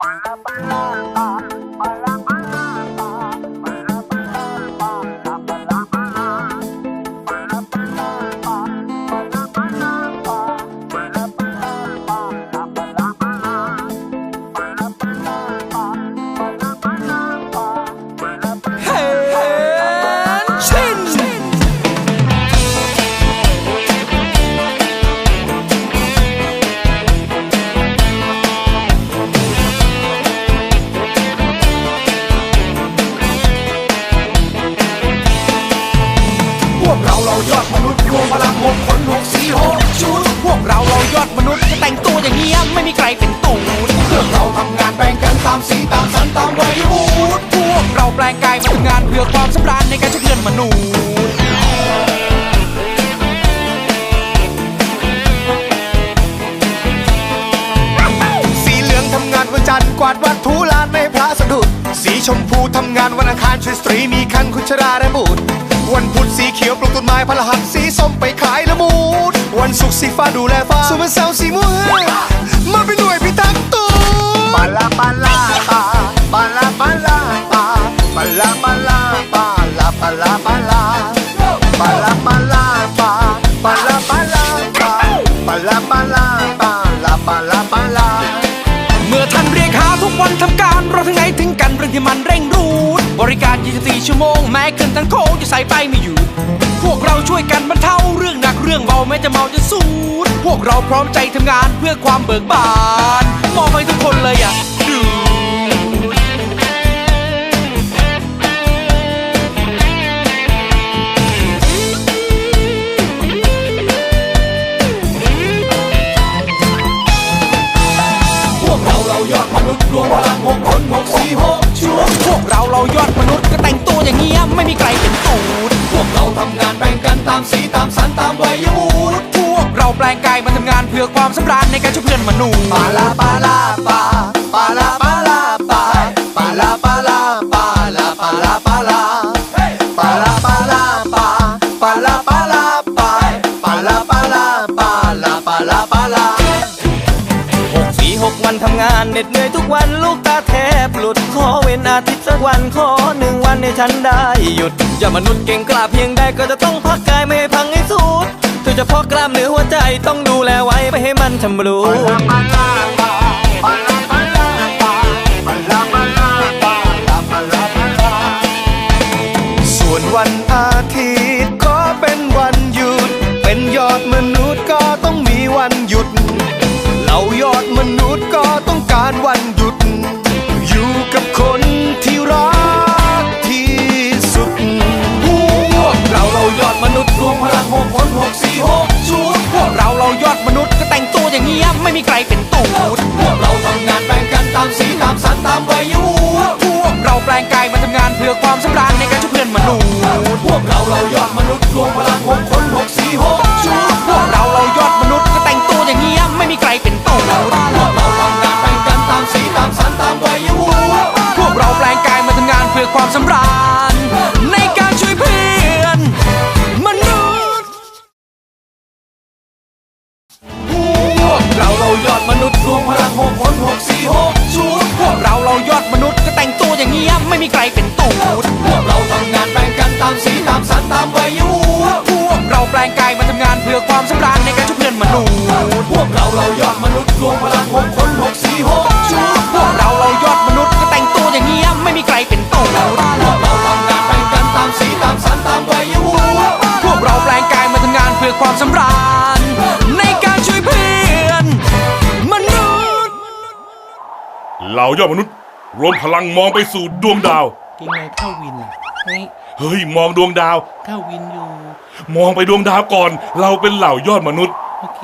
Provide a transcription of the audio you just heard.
เฮ เราเรายอดมนุษย์รวมพลังหกคนหกสี่หกชุด พวกเราเรายอดมนุษย์จะแต่งตัวอย่างเงี้ยไม่มีใครเป็นตูดเพื่อเราทำงานแบ่งกันตามสีตามสันตามวัยวุฒิพวกเราแปลงกายมาทำงานเพื่อความสำราญในการช่วยเพื่อนมนุษย์สีเหลืองทำงานวันจันทร์กวาดวัดถูลานไม่ให้พระสะดุด สีชมพูทำงานวันอังคารช่วยสตรีมีคันคุชราและบุตร วันพุธสีเขียวปลูกต้นไม้พฤหัสสีส้มไปขายละมูดวันศุกร์สีฟ้าดูแลฟ้าส่วนวันเสาร์สีม่วงมาเป็นหน่วยพิทักษ์ตัวปาลาปาลาปาปาลาปาลาปาปาลาปาลาปาลาปาลาปาลาปาลาปาลาปาปาลาปาลาปาปาลาปาลาปาลาปาลาปาลาเมื่อท่านเรียกหาทุกวันทำการเราทั้งไหนถึงกันเรื่องที่มันเร่งรูด บริการ 24 ชั่วโมง แม้ขึ้นทั้งโค้งจะใส่ไปไม่หยุดพวกเราช่วยกันบรรเทาเรื่องหนักเรื่องเบาแม้จะเมาจะสูดพวกเราพร้อมใจทำงานเพื่อความเบิกบานมอบให้ทุกคนเลยอะดูพวกเราเรายอดมนุษย์รวมพลังหกคนหกสี่หกชุดพวกเราเรายอด ความสำราญในการช่วยเพื่อนมนุษย์ปาลาปาลาปาปาลาปาลาปาปาลาปาลาปาลาปาลาปาลาปาลาปาลาปาปาลาปาลาปาปาลาปาลาปาลาปาลาปาลาหกสี่หกวันทำงานเหน็ดเหนื่อยทุกวันลูกตาแทบหลุดขอเว้นอาทิตย์สักวันขอหนึ่งวันให้ฉันได้หยุดอย่ามนุษย์เก่งกล้าเพียงใดก็จะต้องพักกายไม่ให้พังให้สุดโดยเฉพาะกล้ามเนื้อหัวใจต้อง ไปให้มันทำรู้ส่วนวันอาทิตย์ก็เป็นวันหยุด เป็นยอดมนุษย์ก็ต้องมีวันหยุด เรายอดมนุษย์ก็ต้องการวันหยุด ม่มีใครเป็นตูดพวกเราทำงานแบ่งกันตามสีตามสันตามวัยวุฒิพวกเราแปลงกายมาทำงานเพื่อความสำราญในการช่วยเพื่อนมนุษย์พวกเราเรายอดมนุษย์รวมพลังหกคนหกสี่หกชุดพวกเราเรายอดมนุษย์ก็แต่งตัวอย่างเงี้ยไม่มีใครเป็นตูดพวกเราทำงานแบ่งกันตามสีตามสันตามวัยวุฒิพวกเราแปลงกายมาทำงานเพื่อความสำราญ ม่มีใครเป็นตูดพวกเราทำงานแบ่งกันตามสีตามสันตามวัยวุฒิพวกเราแปลงกายมาทำงานเพื่อความสำราญในการช่วยเพื่อนมนุษย์พวกเราเรายอดมนุษย์รวมพลังหกคนหกสี่หกชุดพวกเราเรายอดมนุษย์ก็แต่งตัวอย่างเงี้ยไม่มีใครเป็นตูดพวกเราทำงานแบ่งกันตามสีตามสันตามวัยวุฒิพวกเราแปลงกายมาทำงานเพื่อความสำราญในการช่วยเพื่อนมนุษย์เหล่ายอดมนุษย์ รวมพลังมองไปสู่ดวงดาวเก่งในเข้าวินอะเฮ้ยเฮ้ย มองดวงดาว เข้าวินอยู่ มองไปดวงดาวก่อน เราเป็นเหล่ายอดมนุษย์ โอเค